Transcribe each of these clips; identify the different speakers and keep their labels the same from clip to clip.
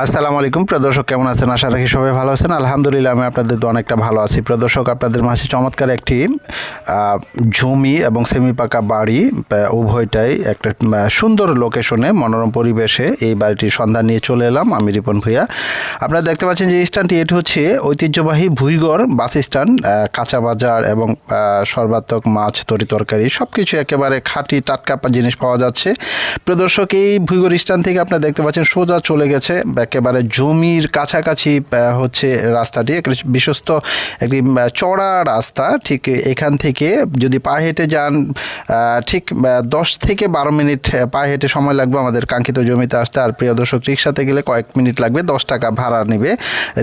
Speaker 1: আসসালামু আলাইকুম। প্রিয় দর্শক, কেমন আছেন? আশা রাখি সবাই ভালো আছেন। আলহামদুলিল্লাহ, আমি আপনাদের তো অনেকটা ভালো আছি। প্রিয় দর্শক, আপনাদের মাঝে চমৎকার একটি জমি এবং সেমি পাকা বাড়ি উভয়টাই একটা সুন্দর লোকেশনে মনোরম পরিবেশে এই বাড়িটির সন্ধান নিয়ে চলে এলাম। আমি রিপন ভূঁইয়া। আপনারা দেখতে পাচ্ছেন যে স্ট্যান্ডটি এটি হচ্ছে ঐতিহ্যবাহী ভুইগড় বাস স্ট্যান্ড কাঁচা বাজার এবং সর্বাত্মক মাছ, তরি তরকারি সব কিছু একেবারে খাঁটি, টাটকা জিনিস পাওয়া যাচ্ছে। প্রিয় দর্শক, এই ভুইগড় স্ট্যান্ড থেকে আপনারা দেখতে পাচ্ছেন সোজা চলে গেছে একেবারে জমির কাছাকাছি হচ্ছে রাস্তাটি। বিশ্বস্ত একটি চড়া রাস্তা। ঠিক এখান থেকে যদি পা হেঁটে যান ঠিক দশ থেকে বারো মিনিট পা হেঁটে সময় লাগবে আমাদের কাঙ্ক্ষিত জমিতে আসতে। আর প্রিয় দর্শক, রিক্সাতে গেলে কয়েক মিনিট লাগবে, দশ টাকা ভাড়া নেবে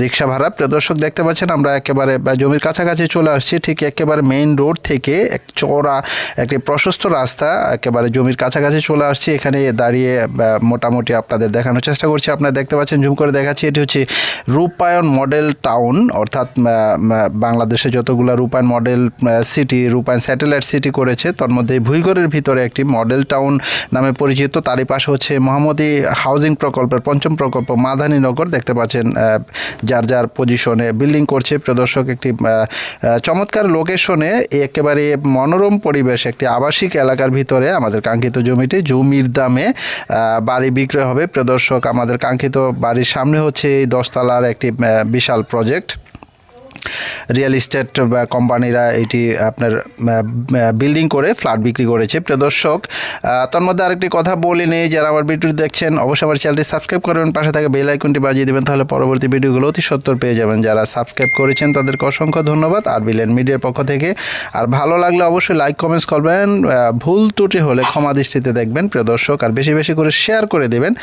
Speaker 1: রিক্সা ভাড়া। প্রিয় দর্শক, দেখতে পাচ্ছেন আমরা একেবারে জমির কাছাকাছি চলে আসছি। ঠিক একেবারে মেইন রোড থেকে এক চড়া একটি প্রশস্ত রাস্তা, একেবারে জমির কাছাকাছি চলে আসছি। এখানে দাঁড়িয়ে মোটামুটি আপনাদের দেখানোর চেষ্টা করছি। আপনারা দেখতে পাচ্ছেন জুম করে দেখাচ্ছি, এটি হচ্ছে রূপায়ণ মডেল টাউন, অর্থাৎ বাংলাদেশে যতগুলো Rupayan model city Rupayan satellite city করেছে, তার মধ্যে ভুইগড়ের ভিতরে একটি মডেল টাউন নামে পরিচিত, তারই পাশে হচ্ছে মোহাম্মদী হাউজিং প্রকল্পের পঞ্চম প্রকল্প মাধানীনগর দেখতে পাচ্ছেন যার যার পজিশনে বিল্ডিং করছে প্রদর্শক একটি চমৎকার লোকেশনে একেবারে মনোরম পরিবেশ, একটি আবাসিক এলাকার ভিতরে আমাদের কাঙ্ক্ষিত জমিটি, জমির দামে বাড়ি বিক্রয় হবে প্রদর্শক আমাদের কাঙ্ক্ষিত বাড়ির সামনে হচ্ছে এই দশতলার একটি বিশাল প্রজেক্ট রিয়েল এস্টেট বা কোম্পানিরা এটি আপনার বিল্ডিং করে ফ্ল্যাট বিক্রি করেছে। প্রিয় দর্শক তার মধ্যে আরেকটি কথা বলে নেই, যারা আমার ভিডিওটি দেখছেন, অবশ্যই আমার চ্যানেলটি সাবস্ক্রাইব করবেন পাশে থাকা বেল আইকনটি বাজিয়ে দেবেন, তাহলে পরবর্তী ভিডিওগুলো অতি সত্তর পেয়ে যাবেন। যারা সাবস্ক্রাইব করেছেন, তাদেরকে অসংখ্য ধন্যবাদ। আর বিলেন মিডিয়ার পক্ষ থেকে, আর ভালো লাগলে অবশ্যই লাইক কমেন্টস করবেন ভুল ত্রুটি হলে ক্ষমা দৃষ্টিতে দেখবেন, প্রিয় দর্শক। আর বেশি বেশি করে শেয়ার করে দেবেন,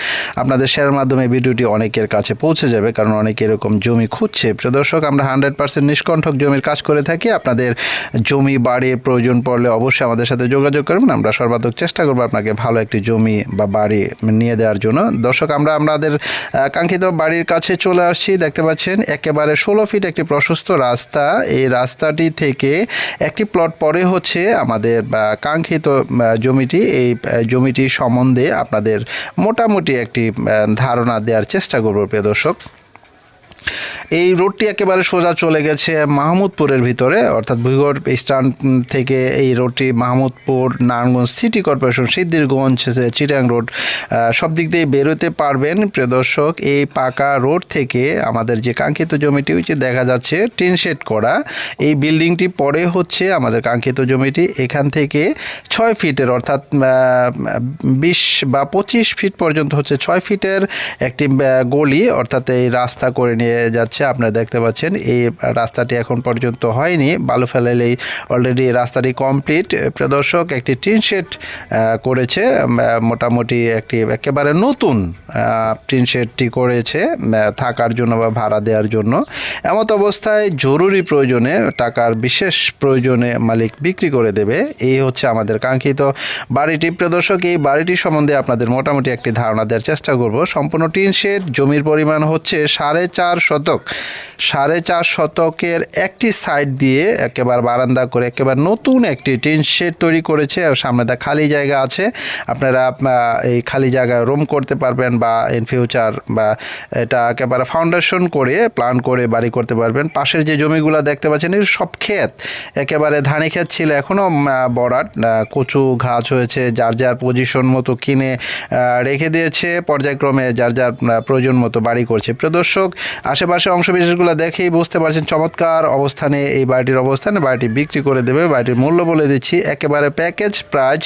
Speaker 1: আপনাদের শেয়ারের মাধ্যমে ভিডিওটি অনেকের কাছে পৌঁছে যাবে, কারণ অনেকে এরকম জমি খুঁজছে। প্রিয় দর্শক, আমরা হান্ড্রেড পার্সেন্ট নিষ্কণ্ঠক জমির কাজ করে থাকি, আপনাদের জমি বাড়ির প্রয়োজন পড়লে অবশ্যই আমাদের সাথে যোগাযোগ করবেন। আমরা সর্বাত্মক চেষ্টা করব আপনাকে ভালো একটি জমি বা বাড়ি নিয়ে দেওয়ার জন্য। দর্শক, আমরা আমাদের কাঙ্ক্ষিত বাড়ির কাছে চলে আসছি। দেখতে পাচ্ছেন, একেবারে ষোলো ফিট একটি প্রশস্ত রাস্তা। এই রাস্তাটি থেকে একটি প্লট পরে হচ্ছে আমাদের কাঙ্ক্ষিত জমিটি। এই জমিটি সম্বন্ধে আপনাদের মোটামুটি একটি ধারণা দেওয়ার চেষ্টা করব, প্রিয় দর্শক। এই রোডটি একেবারে সোজা চলে গেছে মাহমুদপুরের ভিতরে, অর্থাৎ ভুইগড় স্ট্যান্ড থেকে এই রোডটি Mahmudpur, Narayanganj city corporation Siddhirganj Chittagong road সব দিক দিয়ে বেরোতে পারবেন। প্রিয় দর্শক, এই পাকা রোড থেকে আমাদের যে কাঙ্ক্ষিত জমিটি হচ্ছে দেখা যাচ্ছে টিন শেড করা, এই বিল্ডিংটি পরে হচ্ছে আমাদের কাঙ্ক্ষিত জমিটি। এখান থেকে ছয় ফিটের, অর্থাৎ বিশ বা পঁচিশ ফিট পর্যন্ত হচ্ছে ছয় ফিটের একটি গলি, অর্থাৎ এই রাস্তা করে নিয়ে যাচ্ছে আপনারা দেখতে পাচ্ছেন, এই রাস্তাটি এখন পর্যন্ত হয়নি। বালু ফেলাইলেই অলরেডি রাস্তাটি কমপ্লিট প্রদর্শক একটি টিন শেড করেছে মোটামুটি একটি একেবারে নতুন টিন শেডটি করেছে থাকার জন্য বা ভাড়া দেওয়ার জন্য। এমত অবস্থায় জরুরি প্রয়োজনে, টাকার বিশেষ প্রয়োজনে মালিক বিক্রি করে দেবে। এই হচ্ছে আমাদের কাঙ্ক্ষিত বাড়িটি। প্রদর্শক এই বাড়িটি সম্বন্ধে আপনাদের মোটামুটি একটি ধারণা দেওয়ার চেষ্টা করব। সম্পূর্ণ টিন শেড, জমির পরিমাণ হচ্ছে সাড়ে চার শতক। সাড়ে চার শতকের একটি সাইড দিয়ে একেবারে বারান্দা করে একেবারে নতুন একটি টিন শেড তৈরি করেছে। সামনে দা খালি জায়গা আছে। আপনারা এই খালি জায়গায় রুম করতে পারবেন বা ইন ফিউচার বা এটা একেবারে ফাউন্ডেশন করে প্ল্যান করে, বাড়ি করতে পারবেন। পাশের যে জমিগুলো দেখতে পাচ্ছেন, এর সব ক্ষেত একেবারে ধানি ক্ষেত ছিল। এখনও বরাট কচু ঘাস হয়েছে, যার যার পজিশন মতো কিনে রেখে দিয়েছে। পর্যায়ক্রমে যার যার প্রয়োজন মতো বাড়ি করছে। প্রদর্শক আশেপাশে অংশ বিশেষগুলো দেখেই বুঝতে পারছেন চমৎকার অবস্থানে এই বাড়িটির অবস্থানে। বাড়িটি বিক্রি করে দেবে। বাড়িটির মূল্য বলে দিচ্ছি, একেবারে প্যাকেজ প্রাইস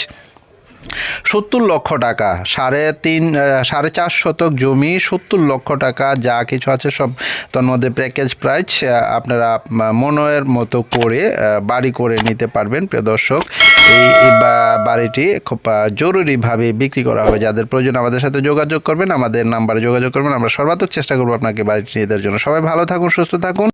Speaker 1: সত্তর লক্ষ টাকা। সাড়ে তিন সাড়ে চার শতক জমি, সত্তর লক্ষ টাকা, যা কিছু আছে সব তার মধ্যে প্যাকেজ প্রাইস। আপনারা মনের মতো করে বাড়ি করে নিতে পারবেন, প্রিয় দর্শক। এই বাড়িটি খুব জরুরিভাবে বিক্রি করা হবে। যাদের প্রয়োজন আমাদের সাথে যোগাযোগ করবেন, আমাদের নাম্বারে যোগাযোগ করবেন। আমরা সর্বাত্মক চেষ্টা করব আপনাকে বাড়িটি নিয়ে দেওয়ার জন্য। সবাই ভালো থাকুন, সুস্থ থাকুন।